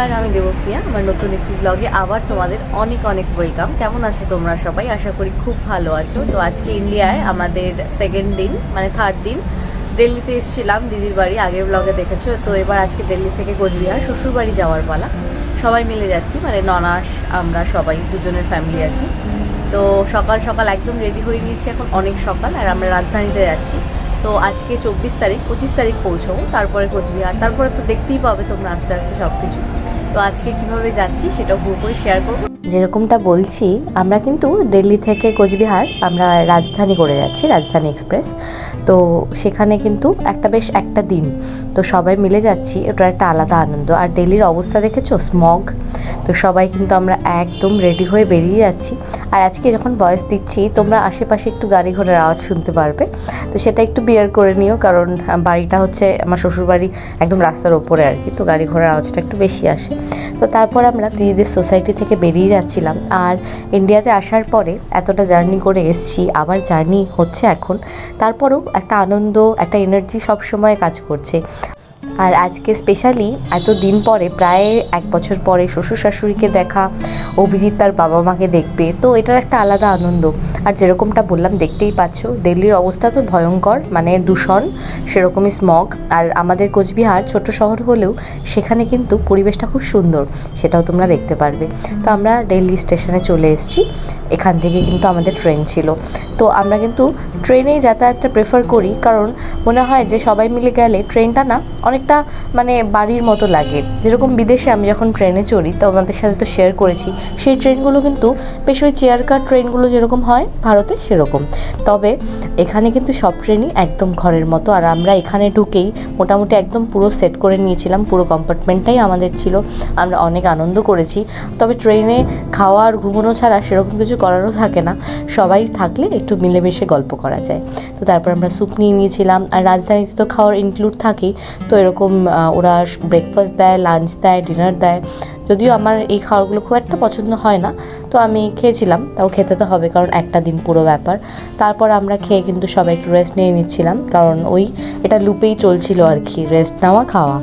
Everyone আমি দেবপ্রিয়া আমার নতুন একটি ব্লগে আবার তোমাদের অনেক অনেক ওয়েলকাম কেমন আছো তোমরা সবাই? আশা করি খুব ভালো আছো। তো আজকে ইন্ডিয়ায় আমাদের সেকেন্ড দিন মানে থার্ড দিন। দিল্লিতে এসেছিলাম, দিদির বাড়ি, আগের ব্লগে দেখেছ। তো এবার আজকে দিল্লি থেকে কোচবিহার শ্বশুর বাড়ি যাওয়ার পালা। সবাই মিলে যাচ্ছি মানে ননাস, আমরা সবাই, দুজনের ফ্যামিলি আর কি। তো সকাল সকাল একদম রেডি হয়ে নিয়েছি এখন, অনেক সকাল, আর আমরা রাজধানীতে যাচ্ছি। তো আজকে চব্বিশ তারিখ, পঁচিশ তারিখ পৌঁছবো, তারপরে কোচবিহার। তারপরে তো দেখতেই পাবে তোমরা আস্তে আস্তে সব কিছু তো আজকে কীভাবে যাচ্ছি সেটা করে শেয়ার করব। যেরকমটা বলছি, আমরা কিন্তু দিল্লি থেকে কোচবিহার, আমরা রাজধানী করে যাচ্ছি, রাজধানী এক্সপ্রেস। তো সেখানে কিন্তু একটা বেশ একটা দিন। তো সবাই মিলে যাচ্ছি ওটা একটা আলাদা আনন্দ। আর দিল্লির অবস্থা দেখেছ? স্মগ তো সবাই কিন্তু আমরা একদম রেডি হয়ে বেরিয়ে যাচ্ছি। আর আজকে যখন ভয়েস দিচ্ছি, তোমরা আশেপাশে একটু গাড়ি ঘোড়ার আওয়াজ শুনতে পারবে। তো সেটা একটু বিয়ার করে নিও, কারণ বাড়িটা হচ্ছে আমার শ্বশুরবাড়ি একদম রাস্তার ওপরে আর কি, তো গাড়ি ঘোড়ার আওয়াজটা একটু বেশি আসে। তো তারপর আমরা দিদিদের সোসাইটি থেকে বেরিয়ে যাচ্ছিলাম। আর ইন্ডিয়াতে আসার পরে এতটা জার্নি করে এসেছি, আবার জার্নি হচ্ছে এখন। তারপরেও একটা আনন্দ, একটা এনার্জি সবসময় কাজ করছে। আর আজকে স্পেশালি এত দিন পরে, প্রায় এক বছর পরে শ্বশুর শাশুড়িকে দেখা, অভিজিৎ তার বাবা মাকে দেখবে, তো এটার একটা আলাদা আনন্দ। আর যেরকমটা বললাম, দেখতেই পাচ্ছ, দিল্লির অবস্থা তো ভয়ঙ্কর মানে দূষণ, সেরকমই স্মগ আর আমাদের কোচবিহার ছোট শহর হলেও সেখানে কিন্তু পরিবেশটা খুব সুন্দর, সেটাও তোমরা দেখতে পারবে। তো আমরা দিল্লি স্টেশনে চলে এসেছি, এখান থেকে কিন্তু আমাদের ট্রেন ছিল। তো আমরা কিন্তু ট্রেনেই যাতায়াতটা প্রেফার করি, কারণ মনে হয় যে সবাই মিলে গেলে ট্রেনটা না অনেকটা মানে বাড়ির মতো লাগে। যেরকম বিদেশে আমি যখন ট্রেনে চড়ি, তো ওনাদের সাথে তো শেয়ার করেছি, সেই ট্রেনগুলো কিন্তু বেশ ওই চেয়ার কার ট্রেনগুলো যেরকম হয়, ভারতে সেরকম। তবে এখানে কিন্তু সব ট্রেনই একদম ঘরের মতো, আর আমরা এখানে ঢুকেই মোটামুটি একদম পুরো সেট করে নিয়েছিলাম, পুরো কম্পার্টমেন্টটাই আমাদের ছিল। আমরা অনেক আনন্দ করেছি। তবে ট্রেনে খাওয়া আর ঘুমানো ছাড়া সেরকম কিছু করারও থাকে না। সবাই থাকলে একটু মিলেমিশে গল্প করা যায়। তো তারপর আমরা স্যুপ নিয়ে নিয়েছিলাম, আর রাজধানীতে তো খাওয়ার ইনক্লুড থাকেই। তো এরকম ওরা ব্রেকফাস্ট দেয় লাঞ্চ দেয় ডিনার দেয়। যদিও আমার এই খাবারগুলো খুব একটা পছন্দ হয় না, তো আমি খেয়েছিলাম, তাও খেতে তো হবে কারণ একটা দিন পুরো ব্যাপার। তারপর আমরা খেয়ে কিন্তু সবাই একটু রেস্ট নিয়ে নিচ্ছিলাম, কারণ ওই এটা লুপেই চলছিল আর কি রেস্ট নেওয়া, খাওয়া।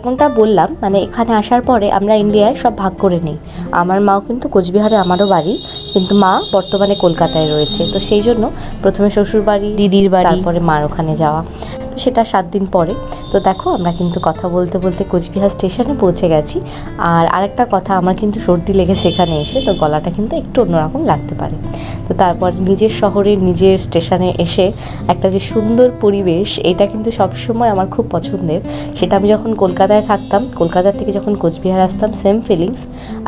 যেরকমটা বললাম মানে এখানে আসার পরে আমরা ইন্ডিয়ায় সব ভাগ করে নিই। আমার মাও কিন্তু কোচবিহারে আমারও বাড়ি কিন্তু মা বর্তমানে কলকাতায় রয়েছে। তো সেই জন্য প্রথমে শ্বশুর বাড়ি দিদির বাড়ি। তারপরে মার ওখানে যাওয়া। তো সেটা সাত দিন পরে। তো দেখো, আমরা কিন্তু কথা বলতে বলতে কোচবিহার স্টেশনে পৌঁছে গেছি। আর আরেকটা কথা, আমার কিন্তু সর্দি লেগেছে এখানে এসে, তো গলাটা কিন্তু একটু অন্যরকম লাগতে পারে। তো তারপর নিজের শহরে নিজের স্টেশনে এসে একটা যে সুন্দর পরিবেশ, এটা কিন্তু সবসময় আমার খুব পছন্দের। সেটা আমি যখন কলকাতায় থাকতাম কলকাতা থেকে যখন কোচবিহার আসতাম সেম ফিলিংস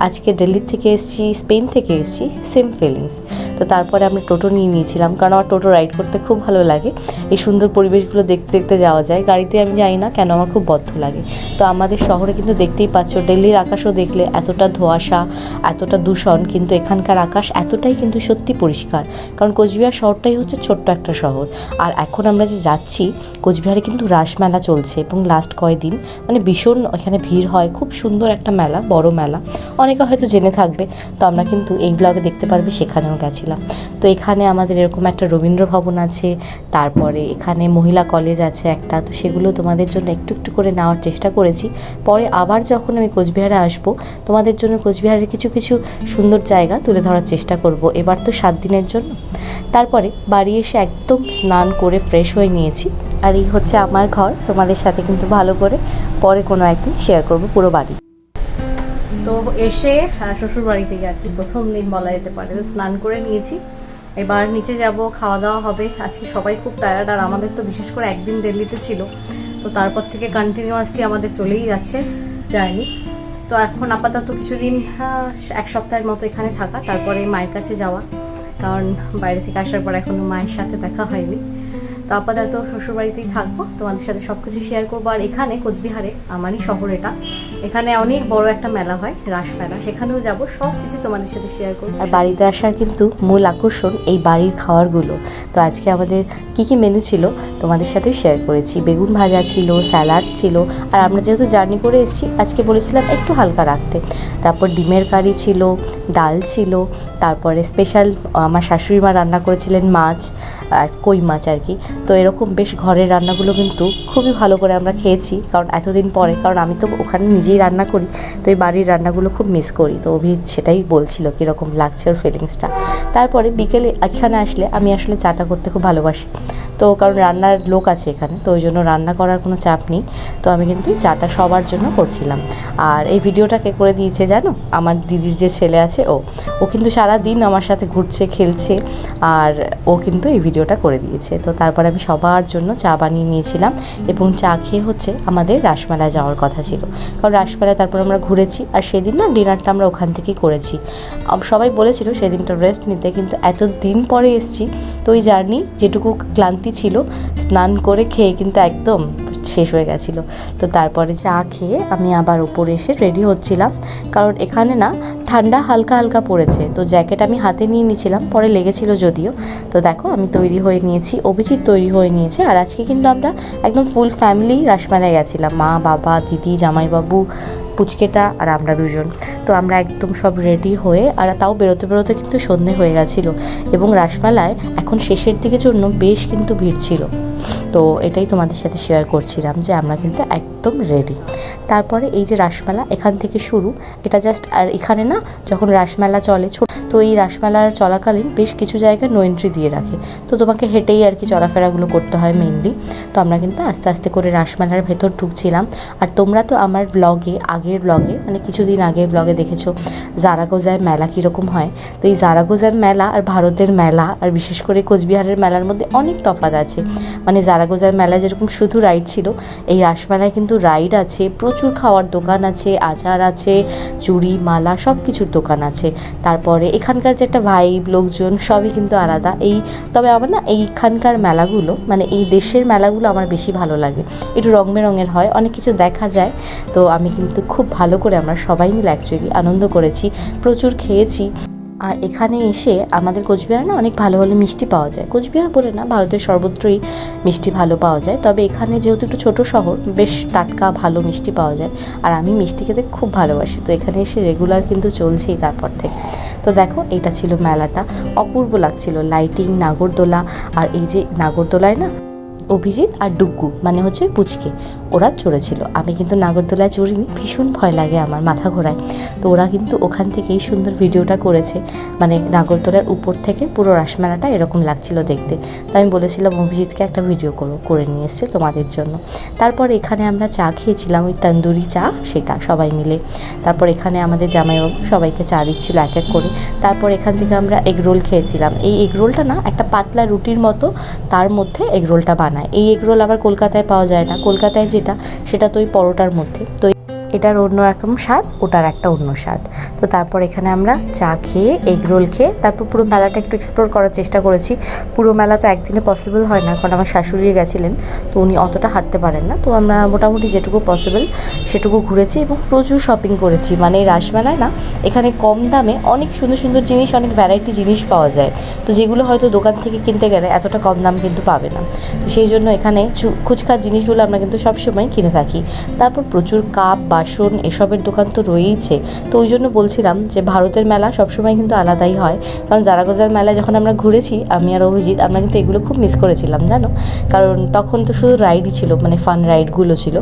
আজকে দিল্লির থেকে এসেছি, স্পেন থেকে এসেছি সেম ফিলিংস তো তারপরে আমরা টোটো নিয়ে নিয়েছিলাম, কারণ আমার টোটো রাইড করতে খুব ভালো লাগে। এই সুন্দর পরিবেশগুলো দেখতে দেখতে যাওয়া যায়। গাড়িতে আমি যাই না কেন আমার খুব বদ্ধ লাগে। তো আমাদের শহরে কিন্তু দেখতেই পাচ্ছ, দিল্লির আকাশও দেখলে এতটা ধোঁয়াশা, এতটা দূষণ, কিন্তু এখানকার আকাশ এতটাই কিন্তু সত্যি পরিষ্কার। কারণ কোচবিহার শহরটাই হচ্ছে ছোট্ট একটা শহর। আর এখন আমরা যে যাচ্ছি, কোচবিহারে কিন্তু রাসমেলা চলছে এবং লাস্ট কয়েকদিন মানে ভীষণ এখানে ভিড় হয়, খুব সুন্দর একটা মেলা, বড় মেলা। অনেকে হয়তো জেনে থাকবে, তো আমরা কিন্তু এই ব্লগে দেখতে পারবে সেখানেও গেছিলাম। তো এখানে আমাদের এরকম একটা রবীন্দ্র ভবন আছে, তারপরে এখানে মহিলা কলেজ আছে একটা, তো সেগুলো তোমাদের জন্য একটু একটু করে নেওয়ার চেষ্টা করেছি। পরে আবার যখন আমি কোচবিহারে আসব, তোমাদের জন্য কোচবিহারের কিছু কিছু সুন্দর জায়গা তুলে ধরার চেষ্টা করব। এবার তো সাত দিনের জন্য। তারপরে বাড়ি এসে একদম স্নান করে ফ্রেশ হয়ে নিয়েছি। আর এই হচ্ছে আমার ঘর। তোমাদের সাথে কিন্তু ভালো করে পরে কোনো একদিন শেয়ার করব পুরো বাড়ি। তো এসে শ্বশুর বাড়ি থেকে আর কি প্রথম দিন বলা যেতে পারে। তো স্নান করে নিয়েছি। এবার নিচে যাব, খাওয়া দাওয়া হবে। আজকে সবাই খুব টায়ার্ড আর আমাদের তো বিশেষ করে একদিন দিল্লিতে ছিল। তো তারপর থেকে কন্টিনিউয়াসলি আমাদের চলেই যাচ্ছে জার্নি তো এখন আপাতত কিছুদিন এক সপ্তাহের মতো এখানে থাকা, তারপরে মায়ের কাছে যাওয়া। কারণ বাইরে থেকে আসার পর এখনও মায়ের সাথে দেখা হয়নি। তো আপাতত শ্বশুরবাড়িতেই থাকব। তোমাদের সাথে সব কিছু শেয়ার করব। আর এখানে কোচবিহারে, আমারই শহর এটা। এখানে অনেক বড় একটা মেলা হয়, রাস মেলা। সেখানেও যাব সব কিছু তোমাদের সাথে শেয়ার করব। আর বাড়িতে আসার কিন্তু মূল আকর্ষণ এই বাড়ির খাবারগুলো তো আজকে আমাদের কি কি মেনু ছিল, তোমাদের সাথেও শেয়ার করেছি। বেগুন ভাজা ছিল স্যালাড ছিল। আর আমরা যেহেতু জার্নি করে এসেছি, আজকে বলেছিলাম একটু হালকা রাখতে। তারপর ডিমের কারি ছিল, ডাল ছিল তারপরে স্পেশাল আমার শাশুড়ি মা রান্না করেছিলেন মাছ কই মাছ আর কি। তো এরকম বেশ ঘরের রান্নাগুলো কিন্তু খুবই ভালো করে আমরা খেয়েছি, কারণ এতদিন পরে, কারণ আমি তো ওখানে নিজেই রান্না করি, তো এই বাড়ির রান্নাগুলো খুব মিস করি। তো অভিজিৎ সেটাই বলছিল কীরকম লাগছে ওর ফিলিংসটা তারপরে বিকেলে এখানে আসলে আমি আসলে চাটা করতে খুব ভালোবাসি। তো কারণ রান্নার লোক আছে এখানে, তো ওই জন্য রান্না করার কোনো চাপ নেই। তো আমি কিন্তু চাটা সবার জন্য করছিলাম। আর এই ভিডিওটা কে করে দিয়েছে জানো? আমার দিদির যে ছেলে আছে ও। ও কিন্তু সারা দিন আমার সাথে ঘুরছে, খেলছে আর ও কিন্তু এই ভিডিওটা করে দিয়েছে। তো তারপর আমি সবার জন্য চা বানিয়ে নিয়েছিলাম এবং চা খেয়ে হচ্ছে আমাদের রাসমেলায় যাওয়ার কথা ছিল। কারণ রাসমেলায় তারপর আমরা ঘুরেছি আর সেদিন না ডিনারটা আমরা ওখান থেকেই করেছি। সবাই বলেছিল সেদিনটা রেস্ট নিতে কিন্তু এত দিন পরে এসছি, তো ওই জার্নি যেটুকু ক্লান্তি ছিল, স্নান করে খেয়ে কিন্তু একদম শেষ হয়ে গেছিল। তো তারপরে চা খেয়ে আমি আবার ওপরে এসে রেডি হচ্ছিলাম। কারণ এখানে না ঠান্ডা হালকা হালকা পড়েছে। তো জ্যাকেট আমি হাতে নিয়ে নিয়েছিলাম, পরে লেগেছিল যদিও। তো দেখো, আমি তৈরি হয়ে নিয়েছি, অভিজিৎ তৈরি হয়ে নিয়েছে। আর আজকে কিন্তু আমরা একদম ফুল ফ্যামিলি রাসমেলায় গেছিলাম। মা, বাবা, দিদি, জামাইবাবু পুচকেটা আর আমরা দুজন। তো আমরা একদম সব রেডি হয়ে আর তাও বেরোতে বেরোতে কিন্তু সন্ধে হয়ে গেছিল এবং রাসমালায় এখন শেষের দিকে জন্য বেশ কিন্তু ভিড় ছিল। তো এটাই তোমাদের সাথে শেয়ার করছিলাম যে আমরা কিন্তু একদম রেডি তারপরে এই যে রাসমেলা এখান থেকে শুরু, এটা জাস্ট আর এখানে না যখন রাসমেলা চলে ছোট তো এই রাসমেলার চলাকালীন বেশ কিছু জায়গায় নো এন্ট্রি দিয়ে রাখে। তো তোমাকে হেঁটেই আর কি চলাফেরাগুলো করতে হয় মেনলি তো আমরা কিন্তু আস্তে আস্তে করে রাসমেলার ভেতর ঢুকছিলাম। আর তোমরা তো আমার ব্লগে আগের ব্লগে মানে কিছুদিন আগের ব্লগে দেখেছ জারাগোজায় মেলা কীরকম হয়। তো এই জারাগোজার মেলা আর ভারতের মেলা আর বিশেষ করে কোচবিহারের মেলার মধ্যে অনেক তফাৎ আছে। মানে জারাগোজার মেলায় যেরকম শুধু রাইড ছিল, এই রাসমেলায় কিন্তু রাইড আছে, প্রচুর খাওয়ার দোকান আছে, আচার আছে, চুড়ি, মালা সব কিছুর দোকান আছে। তারপরে এখানকার যে একটা ভাইব লোকজন, সবই কিন্তু আলাদা। এই, তবে আমার না এইখানকার মেলাগুলো মানে এই দেশের মেলাগুলো আমার বেশি ভালো লাগে। একটু রং বেরঙের হয়, অনেক কিছু দেখা যায়। তো আমি কিন্তু খুব ভালো করে আমরা সবাই মিলে অ্যাকচুয়ালি আনন্দ করেছি, প্রচুর খেয়েছি। আর এখানে এসে আমাদের কোচবিহারে না অনেক ভালো ভালো মিষ্টি পাওয়া যায়। কোচবিহার বলে না, ভারতের সর্বত্রই মিষ্টি ভালো পাওয়া যায়। তবে এখানে যেহেতু একটু ছোটো শহর, বেশ টাটকা ভালো মিষ্টি পাওয়া যায়। আর আমি মিষ্টি খেতে খুব ভালোবাসি। তো এখানে এসে রেগুলার কিন্তু চলছেই তারপর থেকে। তো দেখো, এটা ছিল মেলাটা। অপূর্ব লাগছিল। লাইটিং নাগরদোলা, আর এই যে নাগরদোলায় না অভিজিৎ আর ডুগ্গু মানে হচ্ছে পুচকে। ওরা চড়েছিল। আমি কিন্তু নাগরদোলায় চড়িনি, ভীষণ ভয় লাগে আমার মাথা ঘোরায়। তো ওরা কিন্তু ওখান থেকেই সুন্দর ভিডিওটা করেছে। মানে নাগরদোলার উপর থেকে পুরো রাসমেলাটা এরকম লাগছিল দেখতে। তো আমি বলেছিলাম, অভিজিৎকে একটা ভিডিও করো, করে নিয়ে এসছে তোমাদের জন্য। তারপর এখানে আমরা চা খেয়েছিলাম, ওই তন্দুরি চা, সেটা সবাই মিলে। তারপর এখানে আমাদের জামাইবাবু সবাইকে চা দিচ্ছিল এক এক করে। তারপর এখান থেকে আমরা এগরোল খেয়েছিলাম। এই এগরোলটা না, একটা পাতলা রুটির মতো, তার মধ্যে এগ রোলটা বানায় এই এগরোল আবার কলকাতায় পাওয়া যায় না। কলকাতায় যেটা, সেটা তো ওই পরোটার মধ্যে। তো এটার অন্য রকম স্বাদ, ওটার একটা অন্য স্বাদ। তো তারপর এখানে আমরা চা খেয়ে, এগ রোল খেয়ে, তারপর পুরো মেলাটা একটু এক্সপ্লোর করার চেষ্টা করেছি। পুরো মেলা তো একদিনে পসিবল হয় না, কারণ আমার শাশুড়ি গেছিলেন, তো উনি অতটা হাঁটতে পারেন না। তো আমরা মোটামুটি যেটুকু পসিবল সেটুকু ঘুরেছি এবং প্রচুর শপিং করেছি। মানে রাসমেলায় না, এখানে কম দামে অনেক সুন্দর সুন্দর জিনিস, অনেক ভ্যারাইটি জিনিস পাওয়া যায়। তো যেগুলো হয়তো দোকান থেকে কিনতে গেলে এতটা কম দাম কিন্তু পাবে না। সেই জন্য এখানে চু- জিনিসগুলো আমরা কিন্তু সবসময় কিনে থাকি। তারপর প্রচুর কাপ বাসন, এসবের দোকান তো রয়েইছে। তো ওই জন্য বলছিলাম যে ভারতের মেলা সবসময় কিন্তু আলাদাই হয়। কারণ জারাগোজার মেলায় যখন আমরা ঘুরেছি, আমি আর অভিজিৎ, আমরা কিন্তু এগুলো খুব মিস করেছিলাম, জানো? কারণ তখন তো শুধু রাইডই ছিল মানে ফান রাইডগুলো ছিল।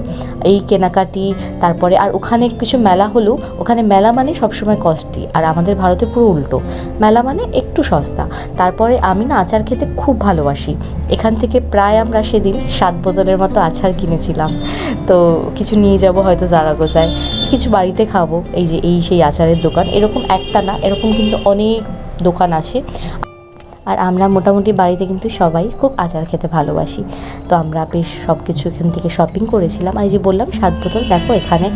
এই কেনাকাটি, তারপরে আর ওখানে কিছু মেলা হলেও, ওখানে মেলা মানে সবসময় কস্টলি আর আমাদের ভারতে পুরো উল্টো। মেলা মানে একটু সস্তা। তারপরে আমি না আচার খেতে খুব ভালোবাসি। এখান থেকে প্রায় আমরা সেদিন সাত বোতলের মতো আচার কিনেছিলাম। তো কিছু নিয়ে যাব হয়তো জারাগোজায় কিছু বাড়িতে খাব, এই যে এই সেই আচারের দোকান। এরকম একটা না, এরকম কিন্তু অনেক দোকান আসে আর আমরা মোটামুটি বাড়িতে কিন্তু সবাই খুব আচার খেতে ভালোবাসি। তো আমরা বেশ সব কিছু এখান থেকে শপিং করেছিলাম। আর এই যে বললাম সাত বোতল, দেখো এখানে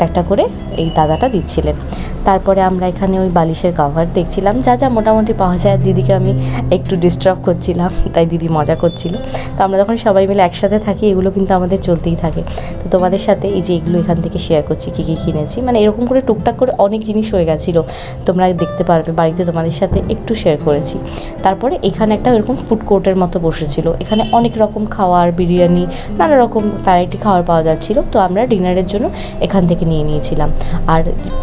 একটা একটা করে এই দাদাটা দিচ্ছিলেন। তারপরে আমরা এখানে ওই বালিশের কাভার দেখছিলাম। যা যা মোটামুটি পাওয়া যায়। দিদিকে আমি একটু ডিস্টার্ব করছিলাম, তাই দিদি মজা করছিল। তো আমরা যখন সবাই মিলে একসাথে থাকি, এগুলো কিন্তু আমাদের চলতেই থাকে। তো তোমাদের সাথে এই যে এগুলো এখান থেকে শেয়ার করছি, কী কী কিনেছি মানে এরকম করে টুকটাক করে অনেক জিনিস হয়ে গেছিল। তোমরা দেখতে পারবে, বাড়িতে তোমাদের সাথে একটু শেয়ার করেছি। তারপরে এখানে একটা এরকম ফুড কোর্টের মতো বসেছিল। এখানে অনেক রকম খাওয়ার, বিরিয়ানি, নানা রকম ভ্যারাইটি খাওয়ার পাওয়া যাচ্ছিল। তো আমরা ডিনারের জন্য এখান থেকে নিয়ে নিয়েছিলাম। আর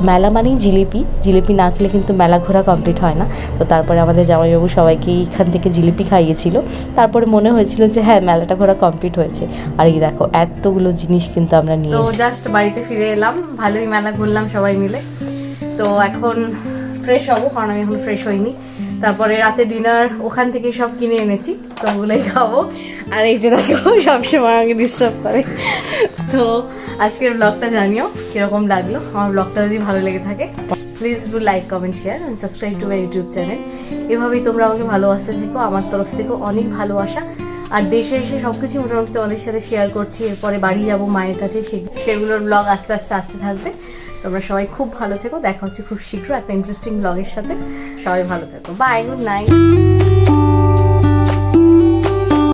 মেলা মানেই জিলিপি। জিলিপি না খেলে কিন্তু মেলা ঘোরা কমপ্লিট হয় না। তো তারপরে আমাদের জামাইবাবু সবাইকে এখান থেকে জিলিপি খাইয়েছিল। তারপরে মনে হয়েছিল যে হ্যাঁ মেলাটা ঘোরা কমপ্লিট হয়েছে। আর এই দেখো এতগুলো জিনিস কিন্তু আমরা নিয়ে জাস্ট বাড়িতে ফিরে এলাম। ভালোই মেলা ঘুরলাম সবাই মিলে। তো এখন ফ্রেশ হব কারণ আমি এখন ফ্রেশ হইনি। তারপরে রাতে ডিনার ওখান থেকে সব কিনে এনেছি। তো ওগুলোই খাব। আর এই যে দেখো সবসময় আমাকে ডিস্টার্ব করে। তো আজকের ব্লগটা জানিও কীরকম লাগল? আমার ব্লগটা যদি ভালো লেগে থাকে please do like comment share and subscribe to my YouTube channel এভাবেই তোমরা আমাকে ভালোবাসতে থেকো, আমার তরফ থেকেও অনেক ভালোবাসা। আর দেশে এসে সব কিছু মোটামুটি তোমাদের সাথে শেয়ার করছি, এরপরে বাড়ি যাব মায়ের কাছে সেগুলোর ব্লগ আস্তে আস্তে, আসতে থাকবে। তোমরা সবাই খুব ভালো থেকো, দেখা হচ্ছে খুব শীঘ্র একটা ইন্টারেস্টিং ব্লগের সাথে। সবাই ভালো থেকো। Bye good night